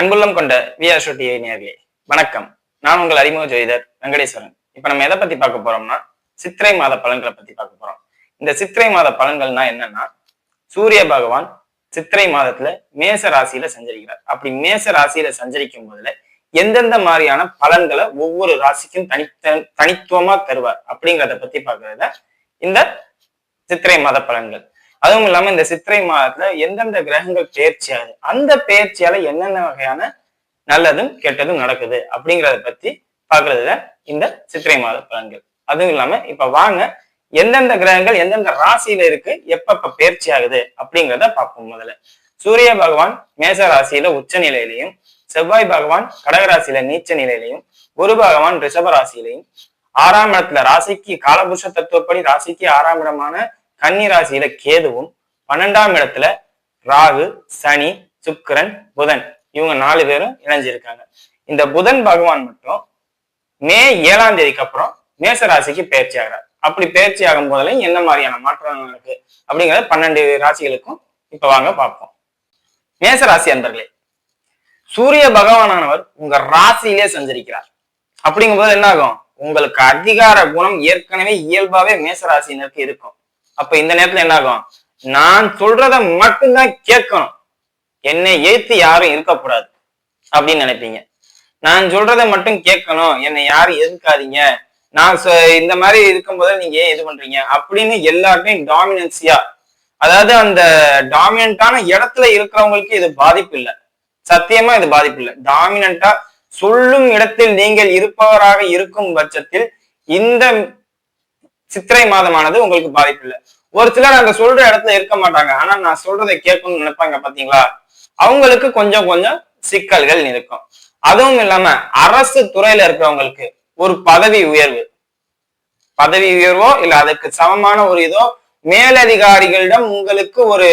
அன்புள்ளம் கொண்ட VR TV நேர்களே வணக்கம். நான் உங்கள் அறிமுக ஜோதிடர் வெங்கடேஸ்வரன். இப்ப நம்ம எதை பத்தி பார்க்க போறோம்னா சித்திரை மாத பலன்களை பத்தி பார்க்க போறோம். இந்த சித்திரை மாத பலன்கள்னா என்னன்னா சூரிய பகவான் சித்திரை மாதத்துல மேச ராசியில சஞ்சரிக்கிறார். அப்படி மேச ராசியில சஞ்சரிக்கும் போதுல எந்தெந்த மாதிரியான பலன்களை ஒவ்வொரு ராசிக்கும் தனித்த தனித்துவமா தருவார் அப்படிங்கிறத பத்தி பார்க்கறத இந்த சித்திரை மாத பலன்கள். அதுவும் இல்லாம இந்த சித்திரை மாதத்துல எந்தெந்த கிரகங்கள் பெயர்ச்சி ஆகுது அந்த பேர்ச்சியால என்னென்ன வகையான நல்லதும் கெட்டதும் நடக்குது அப்படிங்கறத பத்தி பாக்குறதுல இந்த சித்திரை மாத பலன்கள். அதுவும் இல்லாம இப்ப வாங்க எந்தெந்த கிரகங்கள் எந்தெந்த ராசியில இருக்கு எப்பப்ப பெயர்ச்சி ஆகுது அப்படிங்கிறத பார்ப்போம் முதல்ல. சூரிய பகவான் மேச ராசியில உச்ச நிலையிலையும் செவ்வாய் பகவான் கடகராசியில நீச்ச நிலையிலையும் குரு பகவான் ரிஷப ராசியிலையும் ஆறாம் இடத்துல ராசிக்கு காலபுருஷ தத்துவப்படி ராசிக்கு ஆறாம் இடமான கன்னி ராசியில கேதுவும் பன்னெண்டாம் இடத்துல ராகு சனி சுக்கிரன் புதன். இவங்க நாலு பேரும் இணைஞ்சிருக்காங்க. இந்த புதன் பகவான் மட்டும் மே ஏழாம் தேதிக்கு அப்புறம் மேச ராசிக்கு பயிற்சி ஆகிறார். அப்படி பயிற்சி ஆகும் போதிலும் என்ன மாதிரியான மாற்றங்கள் இருக்கு அப்படிங்கறத பன்னெண்டு ராசிகளுக்கும் இப்ப வாங்க பார்ப்போம். மேச ராசி அன்பர்களே சூரிய பகவானானவர் உங்க ராசியிலே சஞ்சரிக்கிறார். அப்படிங்கும்போது என்ன ஆகும்? உங்களுக்கு அதிகார குணம் ஏற்கனவே இயல்பாவே மேச ராசியினருக்கு இருக்கும். அப்ப இந்த நேரத்துல என்ன ஆகும் நான் சொல்றத மட்டும்தான் கேட்கணும். என்னை ஏத்து யாரும் இருக்கக்கூடாது அப்படின்னு நினைப்பீங்க. நான் சொல்றத மட்டும் கேட்கணும். என்னை யாரும் எதிர்க்காதீங்க. நான் இந்த மாதிரி இருக்கும்போது நீங்க ஏன் இது பண்றீங்க? அப்படின்னு எல்லாருமே டாமினன்சியா அதாவது அந்த டாமினண்டான இடத்துல இருக்கிறவங்களுக்கு இது பாதிப்பு இல்லை. சத்தியமா இது பாதிப்பு இல்லை. டாமினண்டா சொல்லும் இடத்தில் நீங்கள் இருப்பவராக இருக்கும் பட்சத்தில் இந்த சித்திரை மாதமானது உங்களுக்கு பாதிப்பு இல்லை. ஒரு சிலர் அந்த சொல்ற இடத்துல இருக்க மாட்டாங்க. ஆனா நான் சொல்றதை கேட்கணும்னு நினைப்பாங்க பாத்தீங்களா? அவங்களுக்கு கொஞ்சம் கொஞ்சம் சிக்கல்கள் இருக்கும். அதுவும் இல்லாம அரசு துறையில இருக்கிறவங்களுக்கு ஒரு பதவி உயர்வு. பதவி உயர்வோ இல்ல அதுக்கு சமமான ஒரு இதோ மேலதிகாரிகளிடம் உங்களுக்கு ஒரு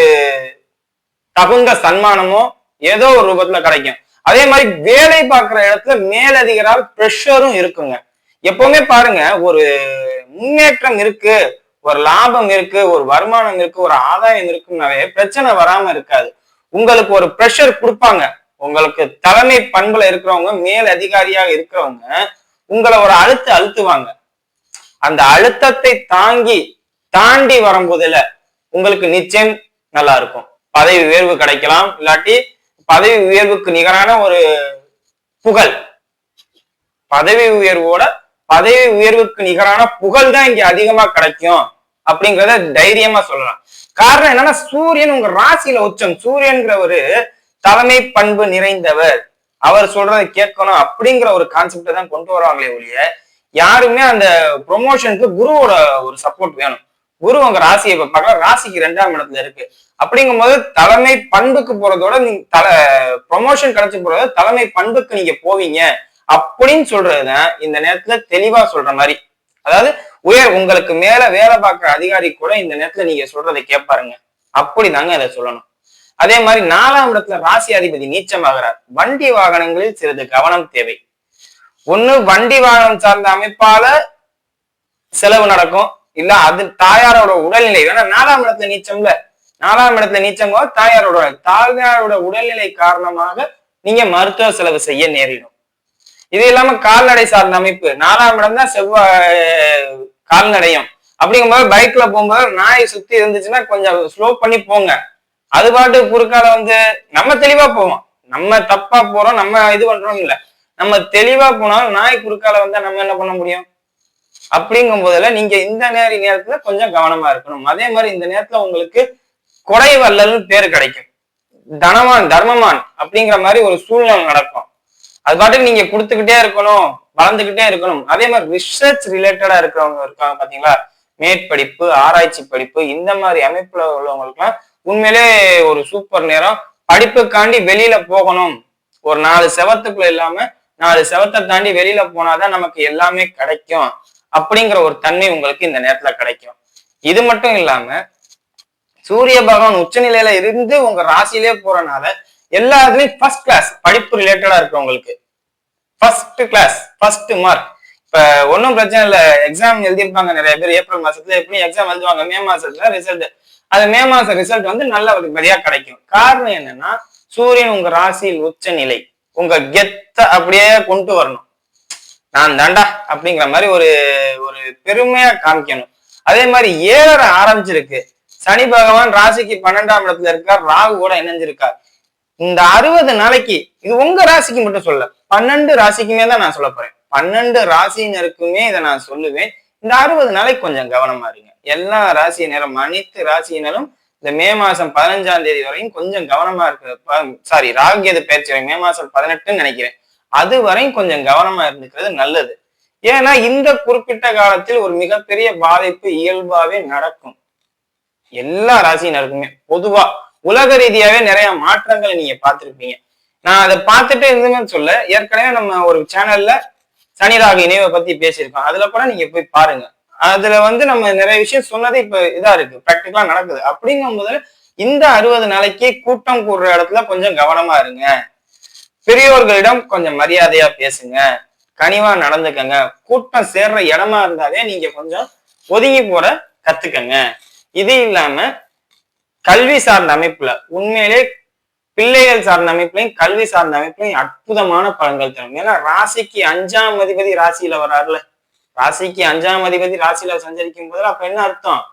தகுந்த சன்மானமோ ஏதோ ஒரு ரூபத்துல கிடைக்கும். அதே மாதிரி வேலை பார்க்குற இடத்துல மேலதிகாரால் ப்ரெஷரும் இருக்குங்க. எப்பவுமே பாருங்க ஒரு முன்னேற்றம் இருக்கு ஒரு லாபம் இருக்கு ஒரு வருமானம் இருக்கு ஒரு ஆதாயம் இருக்குன்னாவே பிரச்சனை வராம இருக்காது. உங்களுக்கு ஒரு ப்ரெஷர் கொடுப்பாங்க. உங்களுக்கு தலைமை பண்புல இருக்கிறவங்க மேல் அதிகாரியாக இருக்கிறவங்க உங்களை ஒரு அழுத்த அழுத்துவாங்க. அந்த அழுத்தத்தை தாங்கி தாண்டி வரும்போதுல உங்களுக்கு நிச்சயம் நல்லா இருக்கும். பதவி உயர்வு கிடைக்கலாம். இல்லாட்டி பதவி உயர்வுக்கு நிகரான ஒரு புகழ். பதவி உயர்வோட பதவி உயர்வுக்கு நிகரான புகழ் தான் இங்க அதிகமா கிடைக்கும் அப்படிங்கிறத தைரியமா சொல்லலாம். காரணம் என்னன்னா சூரியன் உங்க ராசியில உச்சம். சூரியன்கிற ஒரு தலைமை பண்பு நிறைந்தவர். அவர் சொல்றதை கேட்கணும் அப்படிங்கிற ஒரு கான்செப்டை தான் கொண்டு வருவாங்களே ஒழிய யாருமே அந்த ப்ரொமோஷனுக்கு குருவோட ஒரு சப்போர்ட் வேணும். குரு உங்க ராசியை பார்க்கலாம் ராசிக்கு ரெண்டாம் இடத்துல இருக்கு. அப்படிங்கும் போது தலைமை பண்புக்கு போறதோட நீங்க தலை ப்ரொமோஷன் கிடைச்சி போறதோட தலைமை பண்புக்கு நீங்க போவீங்க. அப்படின்னு சொல்றதுதான் இந்த நேரத்துல தெளிவா சொல்ற மாதிரி. அதாவது உயர் உங்களுக்கு மேல வேலை பார்க்குற அதிகாரி கூட இந்த நேரத்துல நீங்க சொல்றதை கேட்பாருங்க அப்படிதாங்க இதை சொல்லணும். அதே மாதிரி நாலாம் இடத்துல ராசி அதிபதி நீச்சமாகிறார். வண்டி வாகனங்களில் சிறிது கவனம் தேவை. ஒண்ணு வண்டி வாகனம் சார்ந்த அமைப்பால செலவு நடக்கும். இல்ல அது தாயாரோட உடல்நிலை. ஏன்னா நாலாம் இடத்துல நீச்சம்ல. நாலாம் இடத்துல நீச்சம் தாயாரோட தாயாரோட உடல்நிலை காரணமாக நீங்க மருத்துவ செலவு செய்ய நேரிடும். இது இல்லாம கால்நடை சார்ந்த அமைப்பு. நாலாம் இடம் தான் செவ்வாய் கால்நடையும். அப்படிங்கும்போது பைக்ல போகும்போது நாய் சுத்தி இருந்துச்சுன்னா கொஞ்சம் ஸ்லோ பண்ணி போங்க. அது பாட்டு குறுக்கால வந்து நம்ம தெளிவா போவோம். நம்ம தப்பா போறோம் நம்ம இது பண்றோம் இல்ல. நம்ம தெளிவா போனாலும் நாய் குறுக்கால வந்தா நம்ம என்ன பண்ண முடியும்? அப்படிங்கும் போதுல நீங்க இந்த நேர நேரத்துல கொஞ்சம் கவனமா இருக்கணும். அதே மாதிரி இந்த நேரத்துல உங்களுக்கு கொடை வல்லல்னு பேர் கிடைக்கும். தனவான் தர்மமான் அப்படிங்கிற மாதிரி ஒரு சூழ்நிலை நடக்கும். அது பாட்டுக்கு நீங்க கொடுத்துக்கிட்டே இருக்கணும் வளர்ந்துகிட்டே இருக்கணும். அதே மாதிரி ரிசர்ச் ரிலேட்டடா இருக்கிறவங்க இருக்காங்க பாத்தீங்களா? மேற்படிப்பு ஆராய்ச்சி படிப்பு இந்த மாதிரி அமைப்புல உள்ளவங்களுக்குலாம் உண்மையிலே ஒரு சூப்பர் நேரம். படிப்புக்காண்டி வெளியில போகணும். ஒரு நாலு செவத்துக்குள்ள இல்லாம நாலு செவத்தை தாண்டி வெளியில போனாதான் நமக்கு எல்லாமே கிடைக்கும். அப்படிங்கிற ஒரு தன்மை உங்களுக்கு இந்த நேரத்துல கிடைக்கும். இது மட்டும் இல்லாம சூரிய பகவான் உச்சநிலையில இருந்து உங்க ராசியிலே போறனால எல்லா இதுலயும் ஃபர்ஸ்ட் கிளாஸ் படிப்பு ரிலேட்டடா இருக்கிறவங்களுக்கு. ஃபர்ஸ்ட் கிளாஸ் ஃபர்ஸ்ட் மார்க் இப்ப ஒன்றும் பிரச்சனை இல்லை. எக்ஸாம் எழுதியிருப்பாங்க நிறைய பேர் ஏப்ரல் மாசத்துல எப்படி எக்ஸாம் எழுதுவாங்க? மே மாசத்துல ரிசல்ட் அது மே மாசம் ரிசல்ட் வந்து நல்ல ஒரு வழியா கிடைக்கும். காரணம் என்னன்னா சூரியன் உங்க ராசியில் உச்ச நிலை உங்க கெத்த அப்படியே கொண்டு வரணும். நான் தாண்டா அப்படிங்கிற மாதிரி ஒரு ஒரு பெருமையா காமிக்கணும். அதே மாதிரி ஏழரை ஆரம்பிச்சிருக்கு. சனி பகவான் ராசிக்கு பன்னெண்டாம் இடத்துல இருக்கார். ராகு கூட இணைஞ்சிருக்கார். இந்த அறுபது நாளைக்கு இது உங்க ராசிக்கு மட்டும் சொல்ல பன்னெண்டு ராசிக்குமே தான் நான் சொல்ல போறேன். பன்னெண்டு ராசியினருக்குமே இதை நான் சொல்லுவேன். இந்த அறுபது நாளைக்கு கொஞ்சம் கவனமா இருங்க. எல்லா ராசியினரும் அனைத்து ராசியினரும் இந்த மே மாசம் பதினஞ்சாம் தேதி வரையும் கொஞ்சம் கவனமா இருக்க சாரி ராகியது பயிற்சி மே மாசம் பதினெட்டுன்னு நினைக்கிறேன். அது வரையும் கொஞ்சம் கவனமா இருந்துக்கிறது நல்லது. ஏன்னா இந்த குறிப்பிட்ட காலத்தில் ஒரு மிகப்பெரிய பாதிப்பு இயல்பாவே நடக்கும். எல்லா ராசியினருக்குமே பொதுவா உலக ரீதியாவே நிறைய மாற்றங்களை நீங்க பார்த்துருப்பீங்க. நான் அதை பார்த்துட்டு இருந்துமே சொல்ல ஏற்கனவே நம்ம ஒரு சேனல்ல சனிராக இணைவை பத்தி பேசியிருக்கோம். அதுல கூட நீங்க போய் பாருங்க. அதுல வந்து நம்ம நிறைய விஷயம் சொன்னது இப்ப இதா இருக்கு. ப்ராக்டிக்கலா நடக்குது. அப்படிங்கும் போது இந்த அறுபது நாளைக்கு கூட்டம் கூடுற இடத்துல கொஞ்சம் கவனமா இருங்க. பெரியோர்களிடம் கொஞ்சம் மரியாதையா பேசுங்க. கனிவா நடந்துக்கங்க. கூட்டம் சேர்ற இடமா இருந்தாலே நீங்க கொஞ்சம் ஒதுங்கி போற கத்துக்கங்க. இது இல்லாம கல்வி சார்ந்த அமைப்புல. உண்மையிலே பிள்ளைகள் சார்ந்த அமைப்புலையும் கல்வி சார்ந்த அமைப்புலையும் அற்புதமான பலன்கள் தரும். ஏன்னா ராசிக்கு அஞ்சாம் அதிபதி ராசியில வராருல. ராசிக்கு அஞ்சாம் அதிபதி ராசியில சஞ்சரிக்கும் போது அப்ப என்ன அர்த்தம்?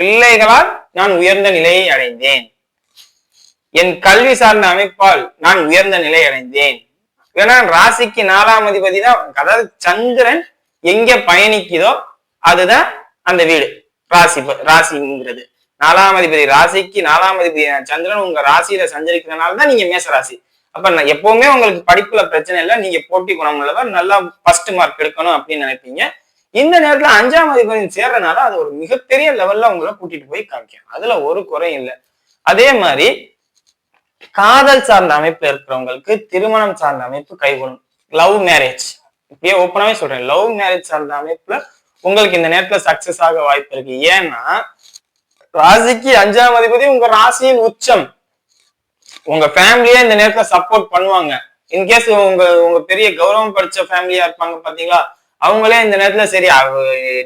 பிள்ளைகளால் நான் உயர்ந்த நிலையை அடைந்தேன். என் கல்வி சார்ந்த அமைப்பால் நான் உயர்ந்த நிலை அடைந்தேன். ஏன்னா ராசிக்கு நாலாம் அதிபதி தான் அதாவது சந்திரன் எங்க பயணிக்குதோ அதுதான் அந்த வீடு. ராசி ராசிங்கிறது. நாலாம் அதிபதி ராசிக்கு நாலாம் அதிபதி சந்திரன் உங்க ராசியில சஞ்சரிக்கிறதுனால தான் நீங்க மேச ராசி. அப்ப நான் எப்பவுமே உங்களுக்கு படிப்புல பிரச்சனை இல்லை நீங்க போட்டி குணம் உள்ளவர் நல்லா ஃபர்ஸ்ட் மார்க் எடுக்கணும் அப்படின்னு நினைப்பீங்க. இந்த நேரத்துல அஞ்சாம் அதிபதி சேர்றதுனால அது ஒரு மிகப்பெரிய லெவல்ல உங்களை கூட்டிட்டு போய் காமிக்கும். அதுல ஒரு குறையும் இல்லை. அதே மாதிரி காதல் சார்ந்த அமைப்புல இருக்கிறவங்களுக்கு திருமணம் சார்ந்த அமைப்பு கைகூடும். லவ் மேரேஜ் இப்படியே ஓப்பனாவே சொல்றேன். லவ் மேரேஜ் சார்ந்த அமைப்புல உங்களுக்கு இந்த நேரத்துல சக்சஸ் ஆக வாய்ப்பு இருக்கு. ஏன்னா ராசிக்கு அஞ்சாம் அதிபதி உங்க ராசியின் உச்சம். உங்க ஃபேமிலியே இந்த நேரத்துல சப்போர்ட் பண்ணுவாங்க. இன்கேஸ் உங்க உங்க பெரிய கௌரவம் படிச்ச ஃபேமிலியா இருப்பாங்க பாத்தீங்களா? அவங்களே இந்த நேரத்துல சரி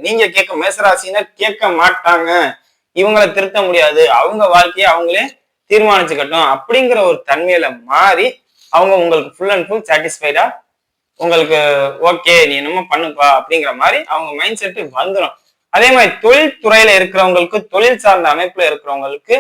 நீங்க கேட்க மேசராசின்னா கேட்க மாட்டாங்க. இவங்களை திருத்த முடியாது. அவங்க வாழ்க்கையை அவங்களே தீர்மானிச்சுக்கட்டும். அப்படிங்கிற ஒரு தன்மையில மாறி அவங்க உங்களுக்கு ஃபுல் அண்ட் ஃபுல் சாட்டிஸ்ஃபைடா உங்களுக்கு ஓகே நீ என்னமோ பண்ணுப்பா அப்படிங்கிற மாதிரி அவங்க மைண்ட் செட்டு வந்துடும் அதே மாதிரி தொழில் துறையில இருக்கிறவங்களுக்கு தொழில் சார்ந்த அமைப்புல இருக்கிறவங்களுக்கு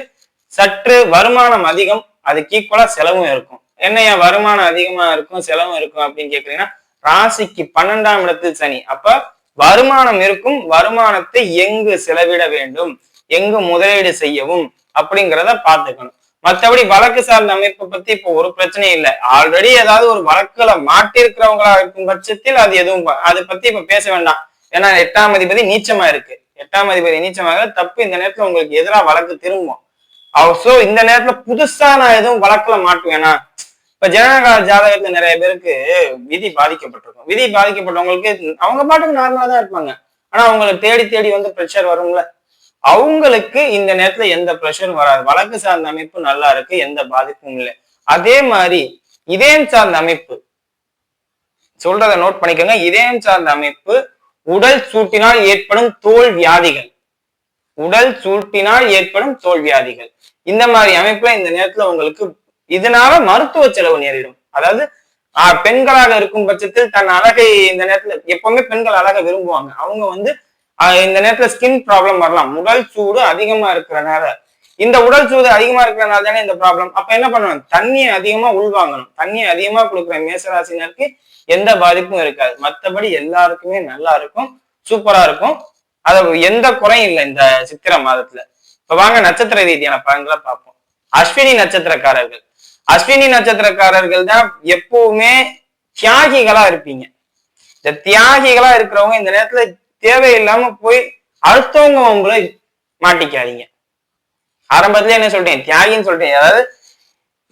சற்று வருமானம் அதிகம் அதுக்கு ஈக்குவலா செலவும் இருக்கும். என்னையா வருமானம் அதிகமா இருக்கும் செலவும் இருக்கும் அப்படின்னு கேக்குறீங்கன்னா ராசிக்கு பன்னெண்டாம் இடத்தில் சனி. அப்ப வருமானம் இருக்கும் வருமானத்தை எங்கு செலவிட வேண்டும் எங்கு முதலீடு செய்யவும் அப்படிங்கிறத பார்த்துக்கணும். மற்றபடி வழக்கு சார்ந்த அமைப்பை பத்தி இப்போ ஒரு பிரச்சனையும் இல்லை. ஆல்ரெடி ஏதாவது ஒரு வழக்குல மாட்டிருக்கிறவங்களா இருக்கும் பட்சத்தில் அது எதுவும் அதை பத்தி இப்ப பேச வேண்டாம். ஏன்னா எட்டாம் அதிபதி நீச்சமா இருக்கு. எட்டாம் அதிபதி நீச்சமாக தப்பு இந்த நேரத்துல உங்களுக்கு எதிராக வழக்கு திரும்பும். சோ இந்த நேரத்துல புதுசா நான் எதுவும் வழக்குல மாட்டுவேனா. இப்ப ஜனநாயக ஜாதகத்துல நிறைய பேருக்கு விதி பாதிக்கப்பட்டிருக்கும். விதி பாதிக்கப்பட்டவங்களுக்கு அவங்க பாட்டுக்கு நார்மலா தான் இருப்பாங்க. ஆனா அவங்களை தேடி தேடி வந்து ப்ரெஷர் வரும்ல. அவங்களுக்கு இந்த நேரத்துல எந்த ப்ரெஷரும் வராது. வழக்கு சார்ந்த அமைப்பு நல்லா இருக்கு எந்த பாதிப்பும் இல்லை. அதே மாதிரி இதயம் சார்ந்த அமைப்பு. சொல்றத நோட் பண்ணிக்கோங்க. இதயம் சார்ந்த அமைப்பு உடல் சூட்டினால் ஏற்படும் தோல் வியாதிகள். உடல் சூட்டினால் ஏற்படும் தோல் வியாதிகள். இந்த மாதிரி அமைப்புல இந்த நேரத்துல உங்களுக்கு இதனால மருத்துவ செலவு நேரிடும். அதாவது பெண்களாக இருக்கும் பட்சத்தில் தன் அழகை இந்த நேரத்துல எப்பவுமே பெண்கள் அழகை விரும்புவாங்க. அவங்க வந்து இந்த நேரத்துல ஸ்கின் ப்ராப்ளம் வரலாம். உடல் சூடு அதிகமா இருக்கிறனால. இந்த உடல் சூடு அதிகமா இருக்கிறனால தானே இந்த ப்ராப்ளம் அப்ப என்ன பண்ணணும்? தண்ணியை அதிகமா உள்வாங்கணும். தண்ணியை அதிகமா கொடுக்குற மேசராசினருக்கு எந்த பாதிப்பும் இருக்காது. மற்றபடி எல்லாருக்குமே நல்லா இருக்கும். சூப்பரா இருக்கும். அது எந்த குறையும் இல்லை இந்த சித்திர மாதத்துல. இப்ப வாங்க நட்சத்திர ரீதியான பலன்களை பார்ப்போம். அஸ்வினி நட்சத்திரக்காரர்கள். அஸ்வினி நட்சத்திரக்காரர்கள் தான் எப்பவுமே தியாகிகளா இருப்பீங்க. இந்த தியாகிகளா இருக்கிறவங்க இந்த நேரத்துல தேவையில்லாம போய் அடுத்தவங்க உங்களை மாட்டிக்காதீங்க. ஆரம்பத்துல என்ன சொல்றேன் தியாகின்னு சொல்றேன் அதாவது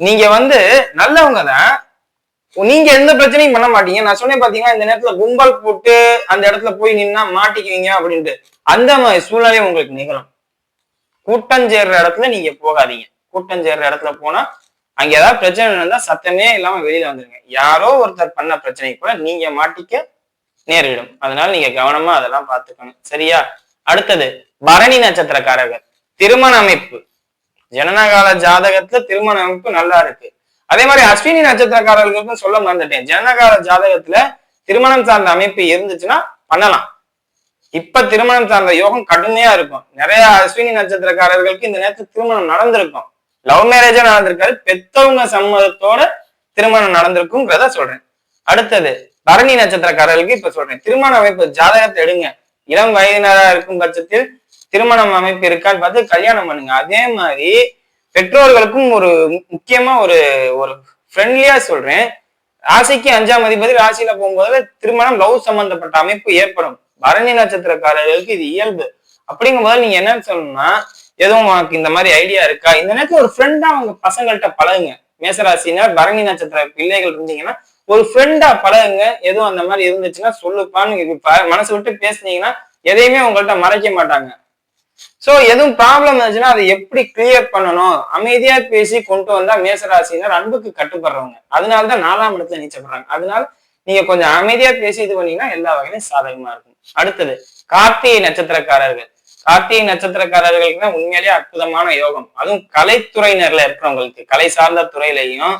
நீங்க வந்து நல்லவங்க தான் நீங்க எந்த பிரச்சனையும் பண்ண மாட்டீங்க. நான் சொன்னேன் பாத்தீங்கன்னா இந்த நேரத்துல கும்பல் போட்டு அந்த இடத்துல போய் நின்னா மாட்டிக்குவீங்க அப்படின்ட்டு. அந்த மாதிரி சூழ்நிலை உங்களுக்கு நிகழும். கூட்டம் சேர்ற இடத்துல நீங்க போகாதீங்க. கூட்டம் சேர்ற இடத்துல போனா அங்க ஏதாவது பிரச்சனை இருந்தா சத்தமே இல்லாம வெளியில வந்துருங்க. யாரோ ஒருத்தர் பண்ண பிரச்சனை கூட நீங்க மாட்டிக்க நேரிடும். அதனால நீங்க கவனமா அதெல்லாம் பாத்துக்கணும். சரியா? அடுத்தது பரணி நட்சத்திரக்காரர்கள். திருமண அமைப்பு. ஜனனகால ஜாதகத்துல திருமண அமைப்பு நல்லா இருக்கு. அதே மாதிரி அஸ்வினி நட்சத்திரக்காரர்களுக்கும் சொல்ல மறந்துட்டேன். ஜனகார ஜாதகத்துல திருமணம் சார்ந்த அமைப்பு இருந்துச்சுன்னா பண்ணலாம். இப்ப திருமணம் சார்ந்த யோகம் கடுமையா இருக்கும். நிறைய அஸ்வினி நட்சத்திரக்காரர்களுக்கு இந்த நேரத்துல திருமணம் நடந்திருக்கும். லவ் மேரேஜா நடந்திருக்காரு. பெத்தவங்க சம்மதத்தோட திருமணம் நடந்திருக்குங்கிறத சொல்றேன். அடுத்தது பரணி நட்சத்திரக்காரர்களுக்கு இப்ப சொல்றேன். திருமண அமைப்பு ஜாதகத்தை எடுங்க. இளம் வயதினரா இருக்கும் பட்சத்தில் திருமணம் அமைப்பு இருக்கான்னு பார்த்து கல்யாணம் பண்ணுங்க. அதே மாதிரி பெற்றோர்களுக்கும் ஒரு முக்கியமா ஒரு ஒரு ஃப்ரெண்ட்லியா சொல்றேன். ராசிக்கு அஞ்சாம் அதிபதி ராசியில போகும்போது திருமணம் லவ் சம்பந்தப்பட்ட அமைப்பு ஏற்படும். பரணி நட்சத்திரக்காரர்களுக்கு இது இயல்பு. அப்படிங்கும்போது நீங்க என்னன்னு சொல்லணும்னா எதுவும் உனக்கு இந்த மாதிரி ஐடியா இருக்கா? இந்த நேரத்துல ஒரு ஃப்ரெண்டா அவங்க பசங்கள்கிட்ட பழகுங்க. மேசராசினா பரணி நட்சத்திர பிள்ளைகள் இருந்தீங்கன்னா ஒரு ஃப்ரெண்டா பழகுங்க. எதுவும் அந்த மாதிரி இருந்துச்சுன்னா சொல்லுப்பான்னு மனசு விட்டு பேசுனீங்கன்னா எதையுமே உங்கள்கிட்ட மறைக்க மாட்டாங்க. சோ எதுவும் ப்ராப்ளம் இருந்துச்சுன்னா அதை எப்படி கிளியர் பண்ணணும்? அமைதியா பேசி கொண்டு வந்தா மேசராசினர் அன்புக்கு கட்டுப்படுறவங்க. அதனாலதான் நாலாம் இடத்துல நீச்சப்படுறாங்க. அதனால நீங்க கொஞ்சம் அமைதியா பேசி இது பண்ணீங்கன்னா எல்லா வகையிலும் சாதகமா இருக்கும். அடுத்தது கார்த்திகை நட்சத்திரக்காரர்கள். கார்த்திகை நட்சத்திரக்காரர்களுக்கு தான் உண்மையிலேயே அற்புதமான யோகம். அதுவும் கலைத்துறையினர்ல இருக்கிறவங்களுக்கு கலை சார்ந்த துறையிலையும்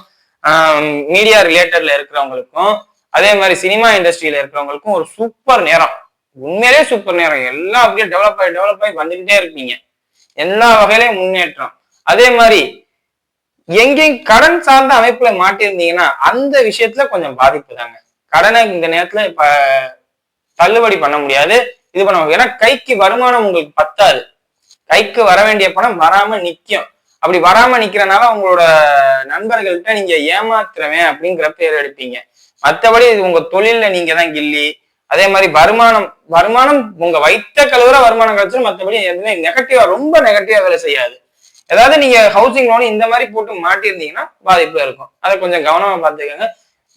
மீடியா ரிலேட்டட்ல இருக்கிறவங்களுக்கும் அதே மாதிரி சினிமா இண்டஸ்ட்ரியில இருக்கிறவங்களுக்கும் ஒரு சூப்பர் நேரம். உண்மையிலே சூப்பர் நேரம். எல்லாம் அப்படியே டெவலப் ஆகி டெவலப் ஆகி வந்துகிட்டே இருப்பீங்க. எல்லா வகையிலையும் முன்னேற்றம். அதே மாதிரி எங்கேயும் கடன் சார்ந்த அமைப்புல மாட்டியிருந்தீங்கன்னா அந்த விஷயத்துல கொஞ்சம் பாதிப்பு தாங்க. கடனை இந்த நேரத்துல இப்ப தள்ளுபடி பண்ண முடியாது. இது பண்ண முடியாது ஏன்னா கைக்கு வருமானம் உங்களுக்கு பத்தாது. கைக்கு வர வேண்டிய பணம் வராம நிக்கும். அப்படி வராம நிக்கிறனால உங்களோட நண்பர்கள்ட்ட நீங்க ஏமாத்துறவன் அப்படிங்கிற பேர் எடுப்பீங்க. மற்றபடி இது உங்க தொழில்ல நீங்க தான் கில்லி. அதே மாதிரி வருமானம் வருமானம் உங்க வைத்த கழுவுற வருமானம் கிடைச்சிடும் மற்றபடி எதுவுமே நெகட்டிவா ரொம்ப நெகட்டிவா வேலை செய்யாது. ஏதாவது நீங்க ஹவுசிங் லோன் இந்த மாதிரி போட்டு மாட்டியிருந்தீங்கன்னா பாதிப்பு இருக்கும். அதை கொஞ்சம் கவனமா பார்த்துக்கோங்க.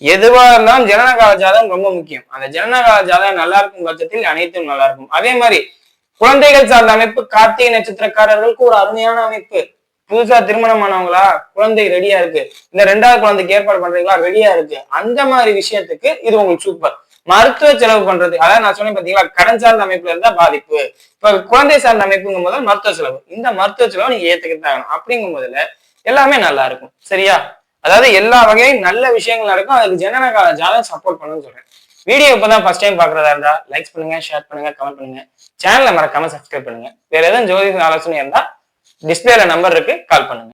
எதுவா இருந்தாலும் ஜனனகால ஜாதகம் ரொம்ப முக்கியம். அந்த ஜனனகால ஜாதகம் நல்லா இருக்கும் பட்சத்தில் அனைத்தும் நல்லா இருக்கும். அதே மாதிரி குழந்தைகள் சார்ந்த அமைப்பு கார்த்திகை நட்சத்திரக்காரர்களுக்கு ஒரு அருமையான அமைப்பு. புதுசா திருமணம் ஆனவங்களா? குழந்தை ரெடியா இருக்கு. இந்த ரெண்டாவது குழந்தைக்கு ஏற்பாடு பண்றீங்களா? ரெடியா இருக்கு. அந்த மாதிரி விஷயத்துக்கு இது உங்களுக்கு சூப்பர் மருத்துவ செலவு பண்றது. அதாவது நான் சொன்னேன் பாத்தீங்களா கடன் சார்ந்த அமைப்புல இருந்தா பாதிப்பு. இப்ப குழந்தை சார்ந்த அமைப்புங்கும் போது மருத்துவ செலவு. இந்த மருத்துவ செலவு நீங்க ஏத்துக்கிட்டு தான் ஆகணும். அப்படிங்கும் போதுல எல்லாமே நல்லா இருக்கும். சரியா? அதாவது எல்லா வகையும் நல்ல விஷயங்கள் நடக்கும். அதுக்கு ஜனனகால ஜாதகம் சப்போர்ட் பண்ணுன்னு சொல்றேன். வீடியோ இப்பதான் ஃபர்ஸ்ட் டைம் பாக்குறதா இருந்தா லைக் பண்ணுங்க ஷேர் பண்ணுங்க கமெண்ட் பண்ணுங்க. சேனலை மறக்காம சப்ஸ்கிரைப் பண்ணுங்க. வேற எதுவும் ஜோதிஷ ஆலோசனை இருந்தா டிஸ்பிளேல நம்பர் இருக்கு கால் பண்ணுங்க.